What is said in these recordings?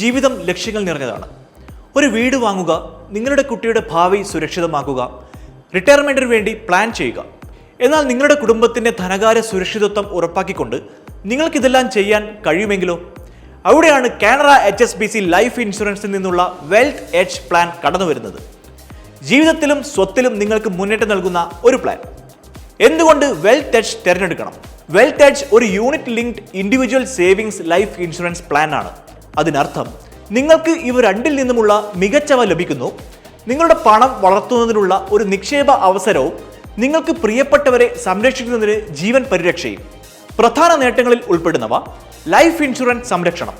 ജീവിതം ലക്ഷ്യങ്ങൾ നിറഞ്ഞതാണ്. ഒരു വീട് വാങ്ങുക നിങ്ങളുടെ കുട്ടിയുടെ ഭാവി സുരക്ഷിതമാക്കുക റിട്ടയർമെന്റിന് വേണ്ടി പ്ലാൻ ചെയ്യുക. എന്നാൽ നിങ്ങളുടെ കുടുംബത്തിന്റെ ധനകാര്യ സുരക്ഷിതത്വം ഉറപ്പാക്കിക്കൊണ്ട് നിങ്ങൾക്കിതെല്ലാം ചെയ്യാൻ കഴിയുമെങ്കിലോ? അവിടെയാണ് Canara H S B C life ഇൻഷുറൻസിൽ നിന്നുള്ള വെൽത്ത് എഡ്ജ് പ്ലാൻ കടന്നു വരുന്നത് ജീവിതത്തിലും സ്വത്തിലും നിങ്ങൾക്ക് മുന്നേറ്റം നൽകുന്ന ഒരു പ്ലാൻ എന്തുകൊണ്ട് വെൽത്ത് എഡ്ജ് തിരഞ്ഞെടുക്കണം? വെൽത്ത് എഡ്ജ് ഒരു unit linked individual savings life insurance plan ആണ്. അതിനർത്ഥം നിങ്ങൾക്ക് ഇവ രണ്ടിൽ നിന്നുമുള്ള മികച്ചവ ലഭിക്കുന്നു. നിങ്ങളുടെ പണം വളർത്തുന്നതിനുള്ള ഒരു നിക്ഷേപ അവസരവും നിങ്ങൾക്ക് പ്രിയപ്പെട്ടവരെ സംരക്ഷിക്കുന്നതിന് ജീവൻ പരിരക്ഷയും. പ്രധാന നേട്ടങ്ങളിൽ ഉൾപ്പെടുന്നവ ലൈഫ് ഇൻഷുറൻസ് സംരക്ഷണം.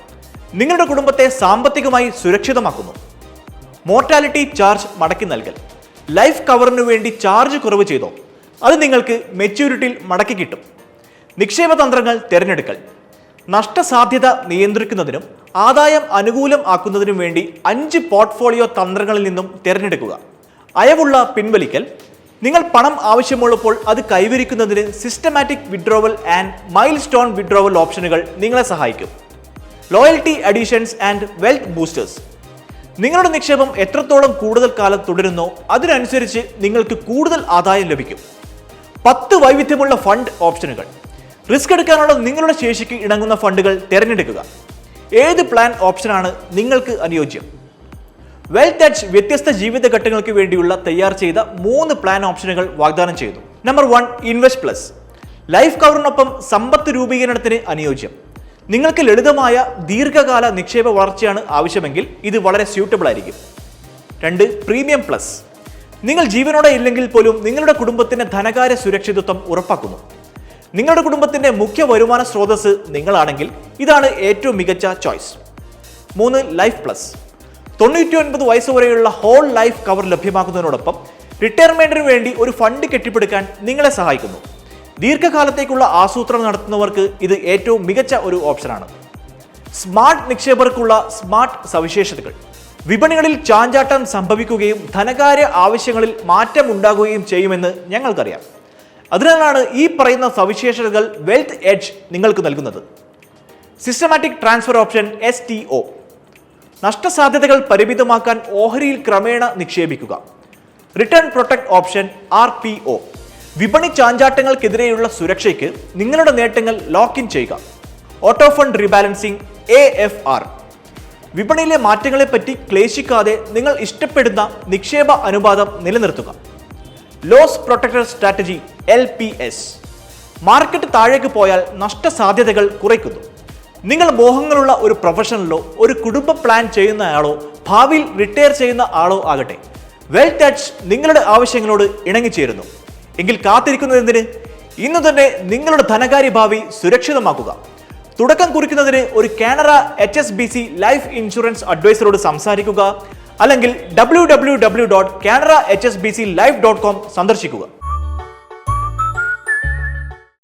നിങ്ങളുടെ കുടുംബത്തെ സാമ്പത്തികമായി സുരക്ഷിതമാക്കുന്നു. മോർട്ടാലിറ്റി ചാർജ് മടക്കി നൽകൽ. ലൈഫ് കവറിനു വേണ്ടി ചാർജ് കുറവ് ചെയ്തോ അത് നിങ്ങൾക്ക് മെച്യൂരിറ്റിയിൽ മടക്കി കിട്ടും. നിക്ഷേപ തന്ത്രങ്ങൾ തിരഞ്ഞെടുക്കൽ. നഷ്ടസാധ്യത നിയന്ത്രിക്കുന്നതിനും ആദായം അനുകൂലം ആക്കുന്നതിനും വേണ്ടി അഞ്ച് പോർട്ട്ഫോളിയോ തന്ത്രങ്ങളിൽ നിന്നും തിരഞ്ഞെടുക്കുക. അയവുള്ള പിൻവലിക്കൽ നിങ്ങൾ പണം ആവശ്യമുള്ളപ്പോൾ അത് കൈവരിക്കുന്നതിന് systematic withdrawal and milestone withdrawal ഓപ്ഷനുകൾ നിങ്ങളെ സഹായിക്കും. Loyalty additions and wealth boosters നിങ്ങളുടെ നിക്ഷേപം എത്രത്തോളം കൂടുതൽ കാലം തുടരുന്നോ അതിനനുസരിച്ച് നിങ്ങൾക്ക് കൂടുതൽ ആദായം ലഭിക്കും. പത്ത് വൈവിധ്യമുള്ള ഫണ്ട് ഓപ്ഷനുകൾ റിസ്ക് എടുക്കാനുള്ള നിങ്ങളുടെ ശേഷിക്ക് ഇണങ്ങുന്ന ഫണ്ടുകൾ തിരഞ്ഞെടുക്കുക. ഏത് പ്ലാൻ ഓപ്ഷനാണ് നിങ്ങൾക്ക് അനുയോജ്യം? വെൽത്ത് ടച്ച് വ്യത്യസ്ത ജീവിതഘട്ടങ്ങൾക്ക് വേണ്ടിയുള്ള തയ്യാർ ചെയ്ത മൂന്ന് പ്ലാൻ ഓപ്ഷനുകൾ വാഗ്ദാനം ചെയ്തു. Number one invest plus life കവറിനൊപ്പം സമ്പത്ത് രൂപീകരണത്തിന് അനുയോജ്യം. നിങ്ങൾക്ക് ലളിതമായ ദീർഘകാല നിക്ഷേപ വളർച്ചയാണ് ആവശ്യമെങ്കിൽ ഇത് വളരെ സ്യൂട്ടബിൾ ആയിരിക്കും. രണ്ട് പ്രീമിയം പ്ലസ് നിങ്ങൾ ജീവനോടെ ഇല്ലെങ്കിൽ പോലും നിങ്ങളുടെ കുടുംബത്തിന്റെ ധനകാര്യ സുരക്ഷിതത്വം ഉറപ്പാക്കുന്നു. നിങ്ങളുടെ കുടുംബത്തിന്റെ മുഖ്യ വരുമാന സ്രോതസ് നിങ്ങളാണെങ്കിൽ ഇതാണ് ഏറ്റവും മികച്ച ചോയ്സ്. മൂന്ന് ലൈഫ് പ്ലസ്. തൊണ്ണൂറ്റി ഒൻപത് വയസ്സ് വരെയുള്ള ഹോൾ ലൈഫ് കവർ ലഭ്യമാക്കുന്നതിനോടൊപ്പം റിട്ടയർമെന്റിന് വേണ്ടി ഒരു ഫണ്ട് കെട്ടിപ്പടുക്കാൻ നിങ്ങളെ സഹായിക്കുന്നു. ദീർഘകാലത്തേക്കുള്ള ആസൂത്രണം നടത്തുന്നവർക്ക് ഇത് ഏറ്റവും മികച്ച ഒരു ഓപ്ഷനാണ്. സ്മാർട്ട് നിക്ഷേപകർക്കുള്ള സ്മാർട്ട് സവിശേഷതകൾ. വിപണികളിൽ ചാഞ്ചാട്ടം സംഭവിക്കുകയും ധനകാര്യ ആവശ്യങ്ങളിൽ മാറ്റമുണ്ടാകുകയും ചെയ്യുമെന്ന് ഞങ്ങൾക്കറിയാം. അതിനാലാണ് ഈ പറയുന്ന സവിശേഷതകൾ വെൽത്ത് എഡ്ജ് നിങ്ങൾക്ക് നൽകുന്നത്. Systematic transfer option S T O നഷ്ടസാധ്യതകൾ പരിമിതമാക്കാൻ ഓഹരിയിൽ ക്രമേണ നിക്ഷേപിക്കുക. Return protect option R P O വിപണി ചാഞ്ചാട്ടങ്ങൾക്കെതിരെയുള്ള സുരക്ഷയ്ക്ക് നിങ്ങളുടെ നേട്ടങ്ങൾ ലോക്ക് ഇൻ ചെയ്യുക. Auto fund rebalancing A F R വിപണിയിലെ മാറ്റങ്ങളെപ്പറ്റി ക്ലേശിക്കാതെ നിങ്ങൾ ഇഷ്ടപ്പെടുന്ന നിക്ഷേപ അനുപാതം നിലനിർത്തുക. Loss protector strategy L P S market താഴേക്ക് പോയാൽ നഷ്ടസാധ്യതകൾ കുറയ്ക്കുന്നു. നിങ്ങൾ മോഹങ്ങളുള്ള ഒരു പ്രൊഫഷണലോ ഒരു കുടുംബ പ്ലാൻ ചെയ്യുന്ന ആളോ ഭാവിയിൽ റിട്ടയർ ചെയ്യുന്ന ആളോ ആകട്ടെ. വെൽ ടച്ച് നിങ്ങളുടെ ആവശ്യങ്ങളോട് ഇണങ്ങിച്ചേരുന്നു. എങ്കിൽ കാത്തിരിക്കുന്നതെന്തിന് ഇന്ന് തന്നെ നിങ്ങളുടെ ധനകാര്യ ഭാവി സുരക്ഷിതമാക്കുക. തുടക്കം കുറിക്കുന്നതിന് ഒരു Canara H S B C life insurance അഡ്വൈസറോട് സംസാരിക്കുക. അല്ലെങ്കിൽ W W W dot Canara H S B C live dot com സന്ദർശിക്കുക.